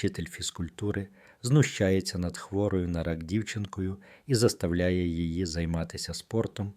вчитель фізкультури, знущається над хворою на рак дівчинкою і заставляє її займатися спортом.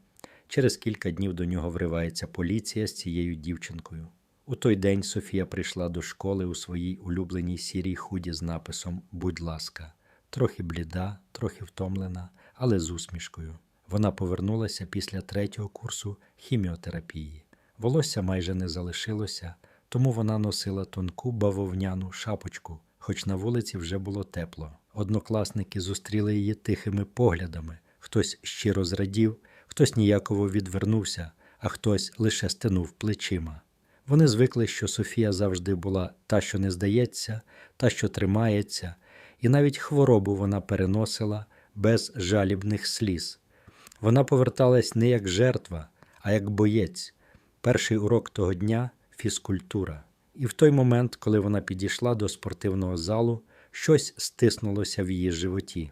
Через кілька днів до нього вривається поліція з цією дівчинкою. У той день Софія прийшла до школи у своїй улюбленій сірій худі з написом Будь ласка, трохи бліда, трохи втомлена, але з усмішкою. Вона повернулася після третього курсу хіміотерапії. Волосся майже не залишилося, тому вона носила тонку бавовняну шапочку, хоч на вулиці вже було тепло. Однокласники зустріли її тихими поглядами. Хтось щиро зрадів, хтось ніяково відвернувся, а хтось лише стенув плечима. Вони звикли, що Софія завжди була та, що не здається, та, що тримається, і навіть хворобу вона переносила без жалібних сліз. Вона поверталась не як жертва, а як боєць. Перший урок того дня фізкультура. І в той момент, коли вона підійшла до спортивного залу, щось стиснулося в її животі.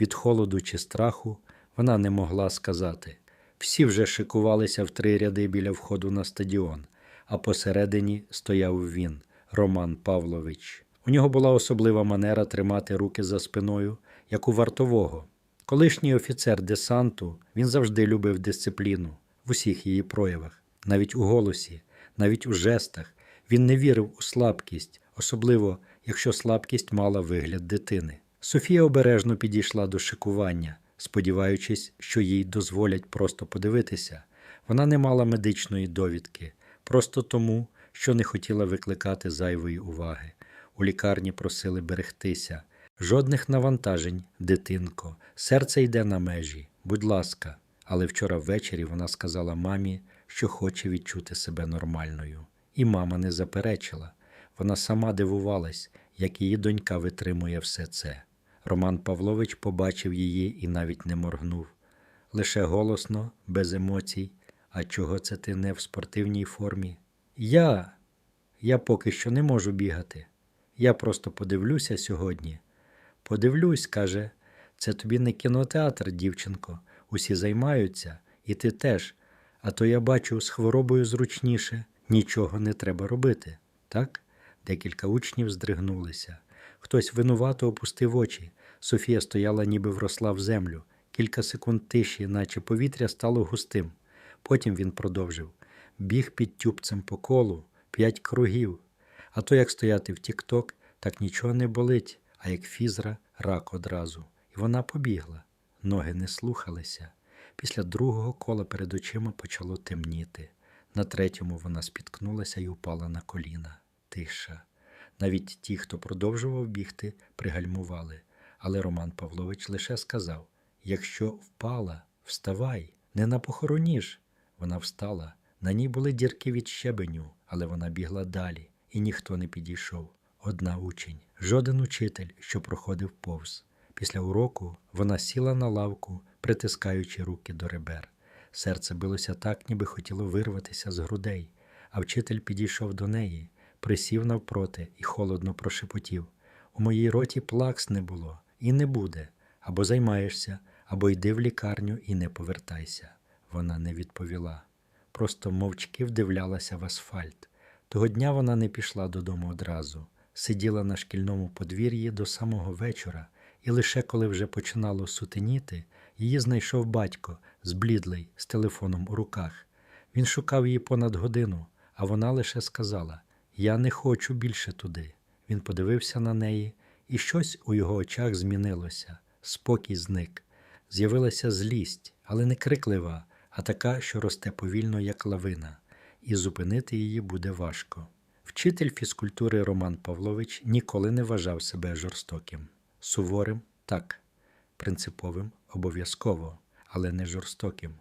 Від холоду чи страху вона не могла сказати. Всі вже шикувалися в три ряди біля входу на стадіон, а посередині стояв він, Роман Павлович. У нього була особлива манера тримати руки за спиною, як у вартового. Колишній офіцер десанту він завжди любив дисципліну в усіх її проявах, навіть у голосі, навіть у жестах. Він не вірив у слабкість, особливо якщо слабкість мала вигляд дитини. Софія обережно підійшла до шикування, сподіваючись, що їй дозволять просто подивитися. Вона не мала медичної довідки, просто тому, що не хотіла викликати зайвої уваги. У лікарні просили берегтися. Жодних навантажень, дитинко, серце йде на межі. Будь ласка. Але вчора ввечері вона сказала мамі, що хоче відчути себе нормальною. І мама не заперечила. Вона сама дивувалась, як її донька витримує все це. Роман Павлович побачив її і навіть не моргнув. Лише голосно, без емоцій. А чого це ти не в спортивній формі? Я. Я поки що не можу бігати. Я просто подивлюся сьогодні. Подивлюсь, каже, це тобі не кінотеатр, дівчинко. Усі займаються, і ти теж. А то я бачу, з хворобою зручніше, нічого не треба робити. Так? Декілька учнів здригнулися. Хтось винувато опустив очі. Софія стояла, ніби вросла в землю. Кілька секунд тиші, наче повітря стало густим. Потім він продовжив біг під тюбцем по колу, п'ять кругів. А то як стояти в тік-ток, так нічого не болить, а як фізра рак одразу. І вона побігла. Ноги не слухалися. Після другого кола перед очима почало темніти. На третьому вона спіткнулася і упала на коліна. Тиша. Навіть ті, хто продовжував бігти, пригальмували. Але Роман Павлович лише сказав: якщо впала, вставай, не на похороні ж. Вона встала. На ній були дірки від щебеню, але вона бігла далі, і ніхто не підійшов. Одна учень, жоден учитель, що проходив повз. Після уроку вона сіла на лавку, притискаючи руки до ребер. Серце билося так, ніби хотіло вирватися з грудей, а вчитель підійшов до неї, присів навпроти і холодно прошепотів: У моїй роті плакс не було і не буде. Або займаєшся, або йди в лікарню і не повертайся. Вона не відповіла. Просто мовчки вдивлялася в асфальт. Того дня вона не пішла додому одразу, сиділа на шкільному подвір'ї до самого вечора, і лише коли вже починало сутеніти, її знайшов батько, зблідлий, з телефоном у руках. Він шукав її понад годину, а вона лише сказала: Я не хочу більше туди. Він подивився на неї, і щось у його очах змінилося. Спокій зник. З'явилася злість, але не криклива, а така, що росте повільно, як лавина, і зупинити її буде важко. Вчитель фізкультури Роман Павлович ніколи не вважав себе жорстоким. Суворим так, принциповим обов'язково, але не жорстоким.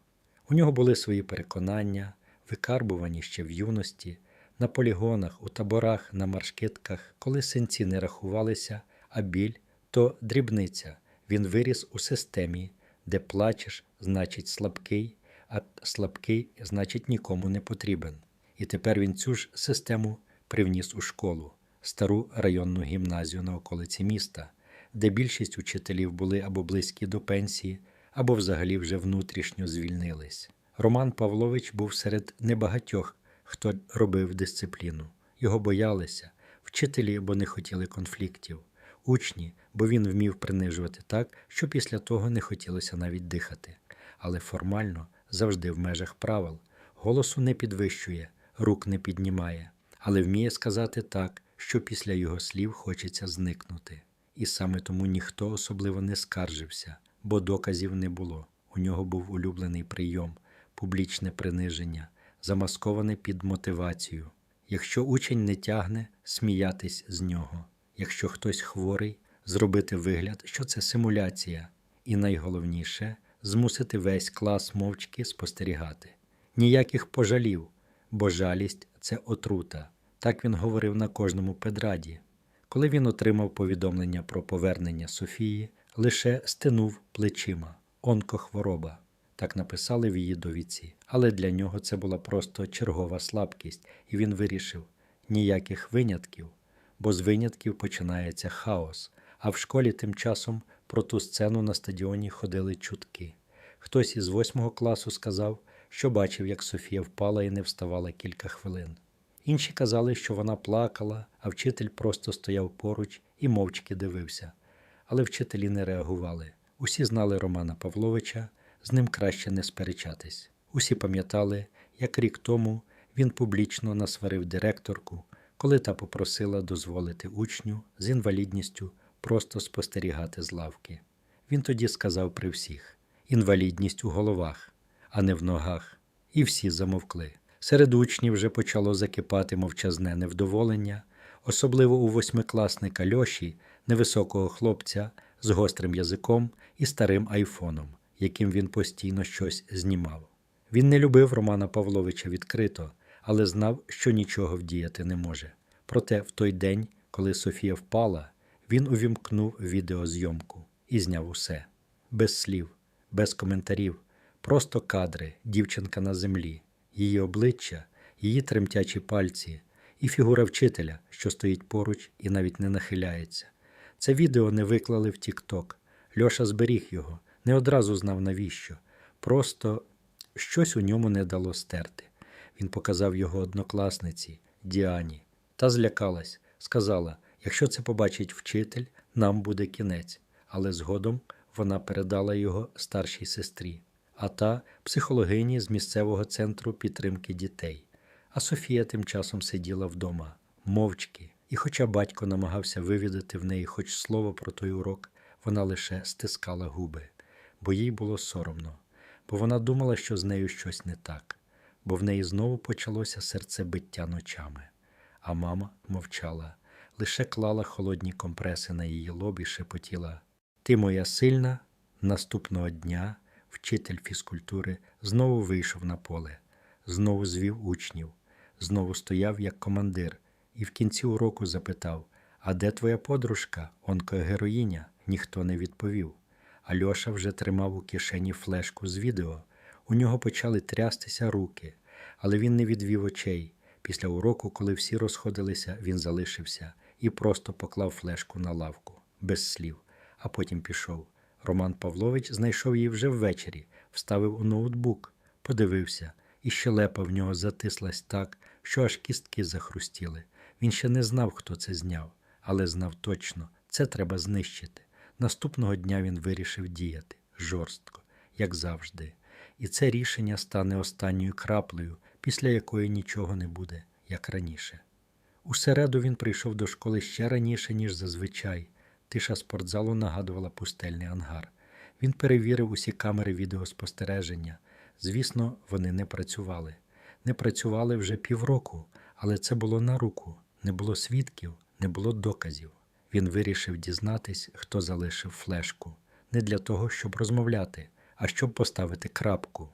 У нього були свої переконання, викарбувані ще в юності, на полігонах, у таборах, на маршкетках, коли синці не рахувалися, а біль то дрібниця. Він виріс у системі, де плачеш, значить слабкий, а слабкий, значить нікому не потрібен. І тепер він цю ж систему привніс у школу, стару районну гімназію на околиці міста, де більшість учителів були або близькі до пенсії, або взагалі вже внутрішньо звільнились. Роман Павлович був серед небагатьох, хто робив дисципліну. Його боялися, вчителі, бо не хотіли конфліктів, учні, бо він вмів принижувати так, що після того не хотілося навіть дихати, але формально завжди в межах правил, голосу не підвищує, рук не піднімає, але вміє сказати так, що після його слів хочеться зникнути. І саме тому ніхто особливо не скаржився, бо доказів не було. У нього був улюблений прийом, публічне приниження, замасковане під мотивацію. Якщо учень не тягне, сміятись з нього. Якщо хтось хворий, зробити вигляд, що це симуляція. І найголовніше змусити весь клас мовчки спостерігати. Ніяких пожалів, бо жалість це отрута. Так він говорив на кожному педраді. Коли він отримав повідомлення про повернення Софії, лише стинув плечима онкохвороба. Так написали в її довідці. Але для нього це була просто чергова слабкість, і він вирішив ніяких винятків, бо з винятків починається хаос. А в школі тим часом про ту сцену на стадіоні ходили чутки. Хтось із восьмого класу сказав, що бачив, як Софія впала і не вставала кілька хвилин. Інші казали, що вона плакала, а вчитель просто стояв поруч і мовчки дивився. Але вчителі не реагували. Усі знали Романа Павловича, з ним краще не сперечатись. Усі пам'ятали, як рік тому він публічно насварив директорку, коли та попросила дозволити учню з інвалідністю просто спостерігати з лавки. Він тоді сказав при всіх: інвалідність у головах, а не в ногах. І всі замовкли. Серед учнів вже почало закипати мовчазне невдоволення, особливо у восьмикласника Льоші, невисокого хлопця з гострим язиком і старим айфоном, яким він постійно щось знімав. Він не любив Романа Павловича відкрито, але знав, що нічого вдіяти не може. Проте в той день, коли Софія впала, він увімкнув відеозйомку і зняв усе без слів, без коментарів, просто кадри, дівчинка на землі, її обличчя, її тремтячі пальці і фігура вчителя, що стоїть поруч і навіть не нахиляється. Це відео не виклали в Тік-Ток. Льоша зберіг його, не одразу знав навіщо. Просто щось у ньому не дало стерти. Він показав його однокласниці Діані та злякалась, сказала: якщо це побачить вчитель, нам буде кінець. Але згодом вона передала його старшій сестрі, а та психологині з місцевого центру підтримки дітей. А Софія тим часом сиділа вдома, мовчки, і, хоча батько намагався вивідати в неї хоч слово про той урок, вона лише стискала губи, бо їй було соромно, бо вона думала, що з нею щось не так, бо в неї знову почалося серцебиття ночами. А мама мовчала, лише клала холодні компреси на її лоб і шепотіла Ти моя сильна. Наступного дня вчитель фізкультури знову вийшов на поле, знову звів учнів, знову стояв як командир, і в кінці уроку запитав: А де твоя подружка, онкогероїня? Ніхто не відповів. Альоша вже тримав у кишені флешку з відео. У нього почали трястися руки, але він не відвів очей. Після уроку, коли всі розходилися, він залишився і просто поклав флешку на лавку, без слів, а потім пішов. Роман Павлович знайшов її вже ввечері, вставив у ноутбук, подивився, і щелепа в нього затислась так, що аж кістки захрустіли. Він ще не знав, хто це зняв, але знав точно, це треба знищити. Наступного дня він вирішив діяти жорстко, як завжди. І це рішення стане останньою краплею, після якої нічого не буде, як раніше. У середу він прийшов до школи ще раніше, ніж зазвичай. Тиша спортзалу нагадувала пустельний ангар. Він перевірив усі камери відеоспостереження. Звісно, вони не працювали. Не працювали вже півроку, але це було на руку, не було свідків, не було доказів. Він вирішив дізнатись, хто залишив флешку, не для того, щоб розмовляти, а щоб поставити крапку.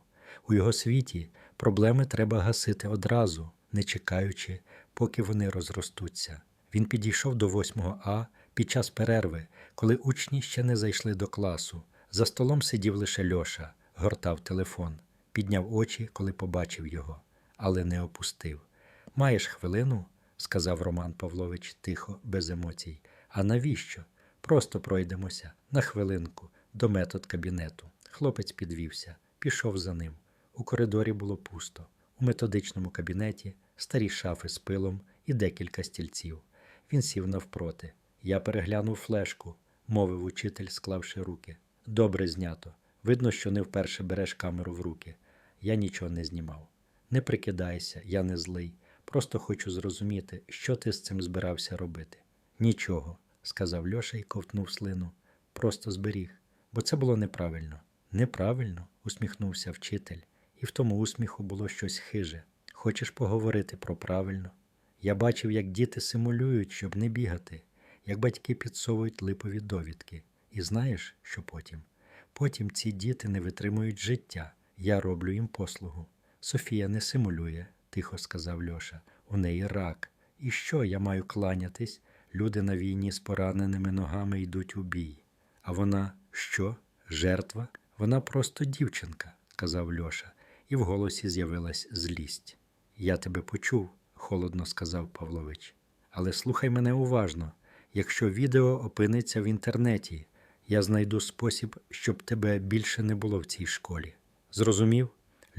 У його світі проблеми треба гасити одразу, не чекаючи, поки вони розростуться. Він підійшов до 8 А під час перерви, коли учні ще не зайшли до класу. За столом сидів лише Льоша, гортав телефон, підняв очі, коли побачив його, але не опустив. Маєш хвилину? Сказав Роман Павлович тихо, без емоцій. А навіщо? Просто пройдемося на хвилинку до метод кабінету. Хлопець підвівся, пішов за ним. У коридорі було пусто. У методичному кабінеті старі шафи з пилом і декілька стільців. Він сів навпроти. Я переглянув флешку, мовив учитель, склавши руки. Добре знято. Видно, що не вперше береш камеру в руки. Я нічого не знімав. Не прикидайся, я не злий. Просто хочу зрозуміти, що ти з цим збирався робити. Нічого, сказав Льоша і ковтнув слину. Просто зберіг, бо це було неправильно. Неправильно, усміхнувся вчитель, і в тому усміху було щось хиже. Хочеш поговорити про правильно? Я бачив, як діти симулюють, щоб не бігати, як батьки підсовують липові довідки. І знаєш, що потім? Потім ці діти не витримують життя. Я роблю їм послугу. Софія не симулює, тихо сказав Льоша. У неї рак. І що я маю кланятись? Люди на війні з пораненими ногами йдуть у бій. А вона що? Жертва? Вона просто дівчинка, сказав Льоша, і в голосі з'явилась злість. Я тебе почув, холодно сказав Павлович. Але слухай мене уважно. Якщо відео опиниться в інтернеті, я знайду спосіб, щоб тебе більше не було в цій школі. Зрозумів?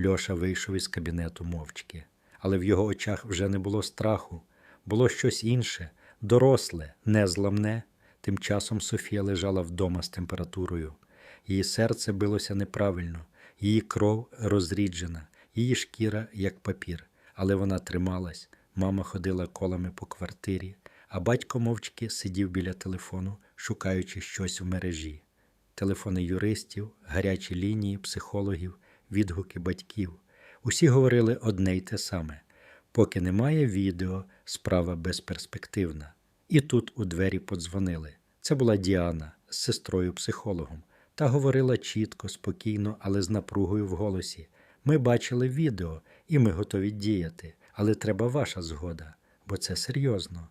Льоша вийшов із кабінету мовчки, але в його очах вже не було страху, було щось інше, доросле, незламне. Тим часом Софія лежала вдома з температурою. Її серце билося неправильно, її кров розріджена, її шкіра як папір, але вона трималась. Мама ходила колами по квартирі, а батько мовчки сидів біля телефону, шукаючи щось в мережі. Телефони юристів, гарячі лінії, психологів, відгуки батьків. Усі говорили одне й те саме. Поки немає відео, справа безперспективна. І тут у двері подзвонили. Це була Діана з сестрою психологом. Та говорила чітко, спокійно, але з напругою в голосі. Ми бачили відео, і ми готові діяти, але треба ваша згода, бо це серйозно.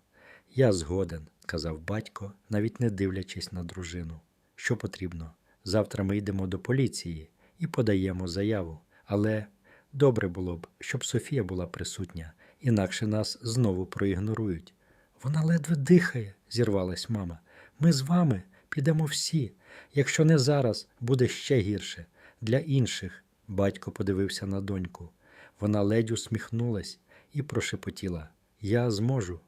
Я згоден, сказав батько, навіть не дивлячись на дружину. Що потрібно? Завтра ми йдемо до поліції і подаємо заяву. Але добре було б, щоб Софія була присутня, інакше нас знову проігнорують. Вона ледве дихає, зірвалась мама. Ми з вами підемо всі. Якщо не зараз, буде ще гірше. Для інших. Батько подивився на доньку. Вона ледь усміхнулась і прошепотіла Я зможу.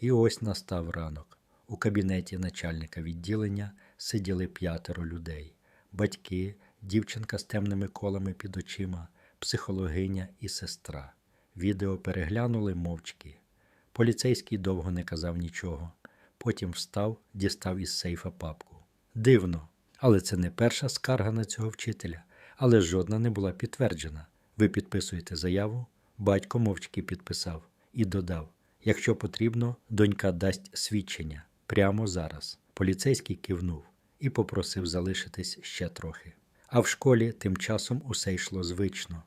І ось настав ранок. У кабінеті начальника відділення сиділи п'ятеро людей: батьки, дівчинка з темними колами під очима, психологиня і сестра. Відео переглянули мовчки. Поліцейський довго не казав нічого. Потім встав, дістав із сейфа папку. Дивно, але це не перша скарга на цього вчителя, але жодна не була підтверджена. Ви підписуєте заяву, батько мовчки підписав і додав: якщо потрібно, донька дасть свідчення прямо зараз. Поліцейський кивнув і попросив залишитись ще трохи. А в школі тим часом усе йшло звично,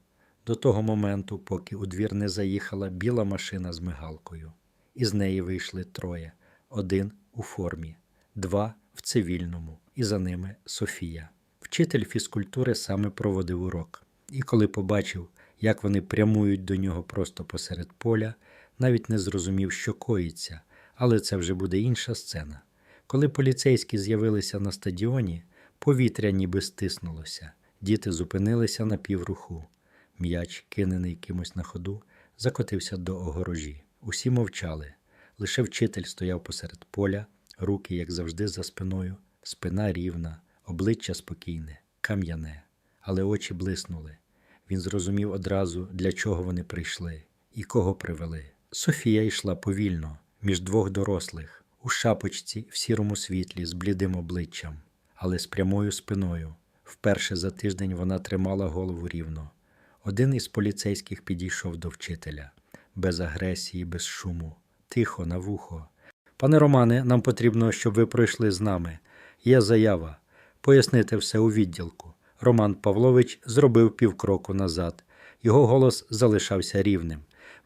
до того моменту, поки у двір не заїхала біла машина з мигалкою. Із неї вийшли троє: один у формі, два в цивільному, і за ними Софія. Вчитель фізкультури саме проводив урок, і коли побачив, як вони прямують до нього просто посеред поля, навіть не зрозумів, що коїться, але це вже буде інша сцена. Коли поліцейські з'явилися на стадіоні, повітря ніби стиснулося, діти зупинилися на півруху. М'яч, кинений кимось на ходу, закотився до огорожі. Усі мовчали. Лише вчитель стояв посеред поля, руки, як завжди, за спиною, спина рівна, обличчя спокійне, кам'яне, але очі блиснули. Він зрозумів одразу, для чого вони прийшли і кого привели. Софія йшла повільно, між двох дорослих, у шапочці в сірому світлі з блідим обличчям, але з прямою спиною. Вперше за тиждень вона тримала голову рівно. Один із поліцейських підійшов до вчителя, без агресії, без шуму, тихо, на вухо. Пане Романе, нам потрібно, щоб ви пройшли з нами. Є заява. Пояснити все у відділку. Роман Павлович зробив півкроку назад. Його голос залишався рівним.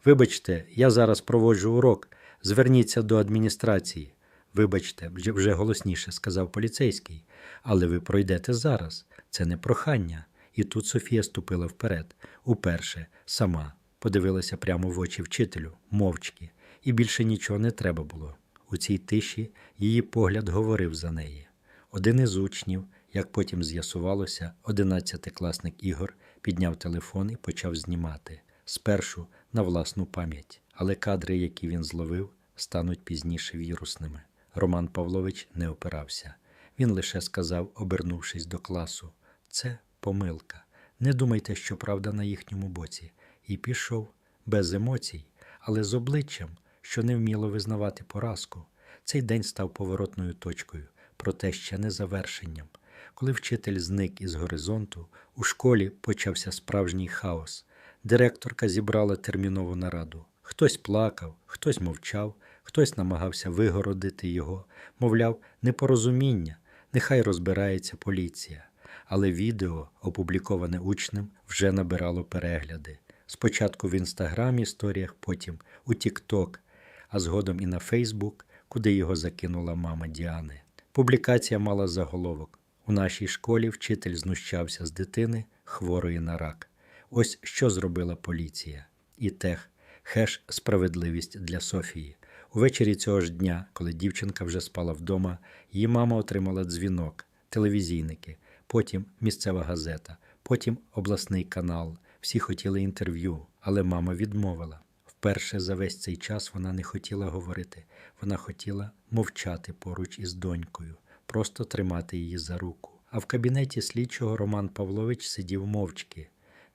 Вибачте, я зараз проводжу урок. Зверніться до адміністрації. Вибачте, вже- голосніше сказав поліцейський. Але ви пройдете зараз. Це не прохання. І тут Софія ступила вперед, уперше, сама, подивилася прямо в очі вчителю, мовчки, і більше нічого не треба було. У цій тиші її погляд говорив за неї. Один із учнів, як потім з'ясувалося, одинадцятикласник Ігор підняв телефон і почав знімати. Спершу на власну пам'ять, але кадри, які він зловив, стануть пізніше вірусними. Роман Павлович не опирався. Він лише сказав, обернувшись до класу: це помилка. Не думайте, що правда на їхньому боці. І пішов без емоцій, але з обличчям, що не вміло визнавати поразку. Цей день став поворотною точкою, проте ще не завершенням. Коли вчитель зник із горизонту, у школі почався справжній хаос. Директорка зібрала термінову нараду. Хтось плакав, хтось мовчав, хтось намагався вигородити його, мовляв, непорозуміння, нехай розбирається поліція. Але відео, опубліковане учнем, вже набирало перегляди. Спочатку в інстаграм історіях, потім у Тікток, а згодом і на Фейсбук, куди його закинула мама Діани. Публікація мала заголовок: у нашій школі вчитель знущався з дитини, хворої на рак. Ось що зробила поліція. І тех, хеш справедливість для Софії. Увечері цього ж дня, коли дівчинка вже спала вдома, її мама отримала дзвінок, телевізійники, потім місцева газета, потім обласний канал. Всі хотіли інтерв'ю, але мама відмовила. Вперше за весь цей час вона не хотіла говорити, вона хотіла мовчати поруч із донькою, просто тримати її за руку. А в кабінеті слідчого Роман Павлович сидів мовчки.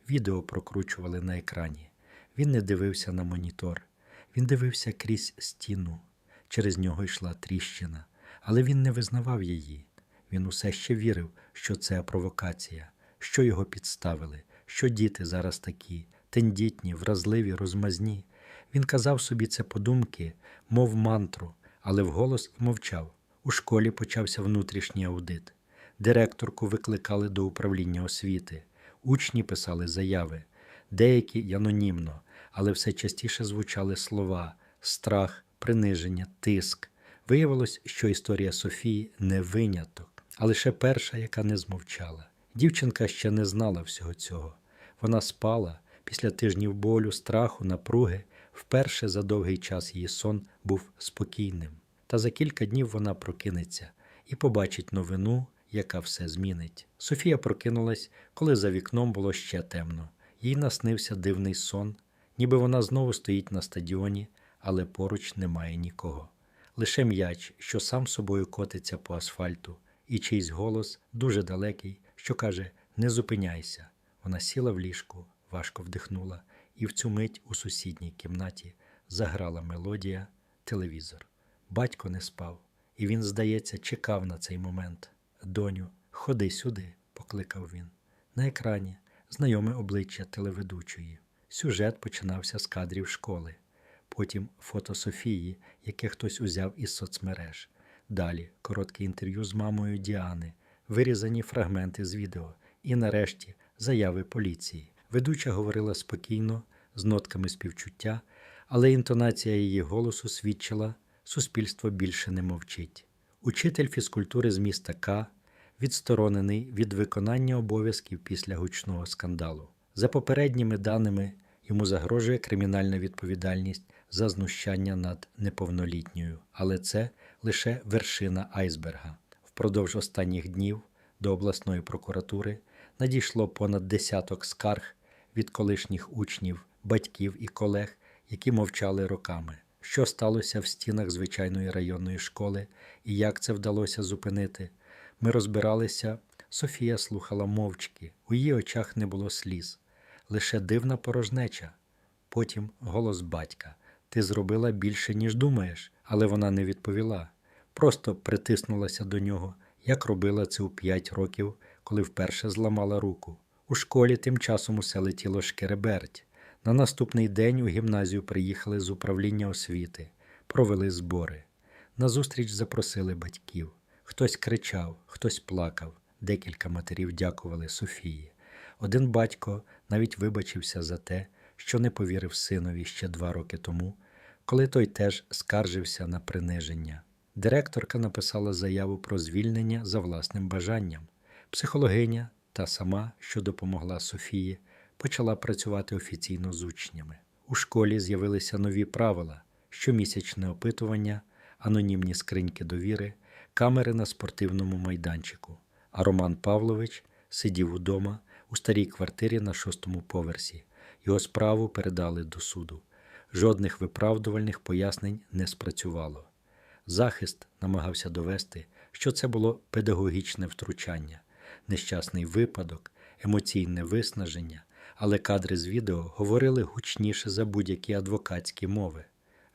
Відео прокручували на екрані. Він не дивився на монітор. Він дивився крізь стіну. Через нього йшла тріщина, але він не визнавав її. Він усе ще вірив, що це провокація, що його підставили, що діти зараз такі, тендітні, вразливі, розмазні. Він казав собі це подумки, мов мантру, але вголос мовчав. У школі почався внутрішній аудит. Директорку викликали до управління освіти. Учні писали заяви, деякі анонімно, але все частіше звучали слова страх, приниження, тиск. Виявилось, що історія Софії не виняток, а лише перша, яка не змовчала. Дівчинка ще не знала всього цього. Вона спала після тижнів болю, страху, напруги. Вперше за довгий час її сон був спокійним. Та за кілька днів вона прокинеться і побачить новину, яка все змінить. Софія прокинулась, коли за вікном було ще темно. Їй наснився дивний сон, ніби вона знову стоїть на стадіоні, але поруч немає нікого. Лише м'яч, що сам собою котиться по асфальту, і чийсь голос дуже далекий, що каже: Не зупиняйся. Вона сіла в ліжку, важко вдихнула, і в цю мить у сусідній кімнаті заграла мелодія, телевізор. Батько не спав, і він, здається, чекав на цей момент. Доню, ходи сюди, покликав він. На екрані знайоме обличчя телеведучої. Сюжет починався з кадрів школи, потім фото Софії, яке хтось узяв із соцмереж. Далі коротке інтерв'ю з мамою Діани, вирізані фрагменти з відео, і нарешті заяви поліції. Ведуча говорила спокійно, з нотками співчуття, але інтонація її голосу свідчила, суспільство більше не мовчить. Учитель фізкультури з міста К відсторонений від виконання обов'язків після гучного скандалу. За попередніми даними, йому загрожує кримінальна відповідальність за знущання над неповнолітньою, але це лише вершина айсберга. Впродовж останніх днів до обласної прокуратури надійшло понад десяток скарг від колишніх учнів, батьків і колег, які мовчали роками. Що сталося в стінах звичайної районної школи і як це вдалося зупинити? Ми розбиралися. Софія слухала мовчки, у її очах не було сліз, лише дивна порожнеча. Потім голос батька: Ти зробила більше, ніж думаєш, але вона не відповіла. Просто притиснулася до нього, як робила це у п'ять років, коли вперше зламала руку. У школі тим часом усе летіло шкереберть. На наступний день у гімназію приїхали з управління освіти, провели збори. На зустріч запросили батьків. Хтось кричав, хтось плакав, декілька матерів дякували Софії. Один батько навіть вибачився за те, що не повірив синові ще два роки тому, коли той теж скаржився на приниження. Директорка написала заяву про звільнення за власним бажанням. Психологиня, та сама, що допомогла Софії, почала працювати офіційно з учнями. У школі з'явилися нові правила: щомісячне опитування, анонімні скриньки довіри, камери на спортивному майданчику. А Роман Павлович сидів удома у старій квартирі на шостому поверсі. Його справу передали до суду. Жодних виправдувальних пояснень не спрацювало. Захист намагався довести, що це було педагогічне втручання, нещасний випадок, емоційне виснаження, але кадри з відео говорили гучніше за будь-які адвокатські мови.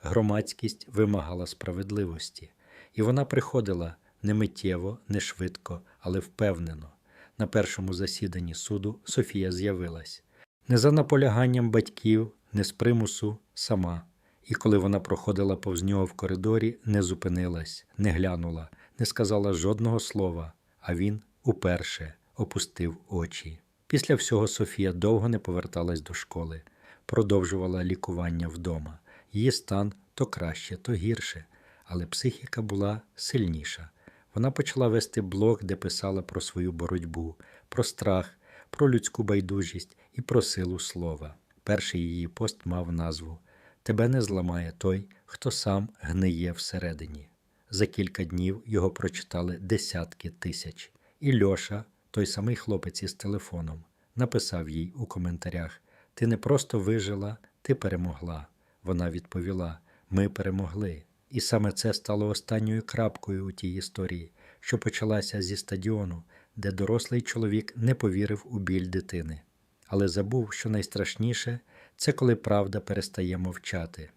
Громадськість вимагала справедливості, і вона приходила не миттєво, не швидко, але впевнено. На першому засіданні суду Софія з'явилась не за наполяганням батьків, не з примусу, сама. І коли вона проходила повз нього в коридорі, не зупинилась, не глянула, не сказала жодного слова, а він уперше опустив очі. Після всього Софія довго не поверталась до школи, продовжувала лікування вдома. Її стан то краще, то гірше, але психіка була сильніша. Вона почала вести блог, де писала про свою боротьбу, про страх, про людську байдужість і про силу слова. Перший її пост мав назву Тебе не зламає той, хто сам гниє всередині. За кілька днів його прочитали десятки тисяч. І Льоша, той самий хлопець із телефоном, написав їй у коментарях: Ти не просто вижила, ти перемогла. Вона відповіла: Ми перемогли. І саме це стало останньою крапкою у тій історії, що почалася зі стадіону, де дорослий чоловік не повірив у біль дитини, але забув, що найстрашніше це коли правда перестає мовчати.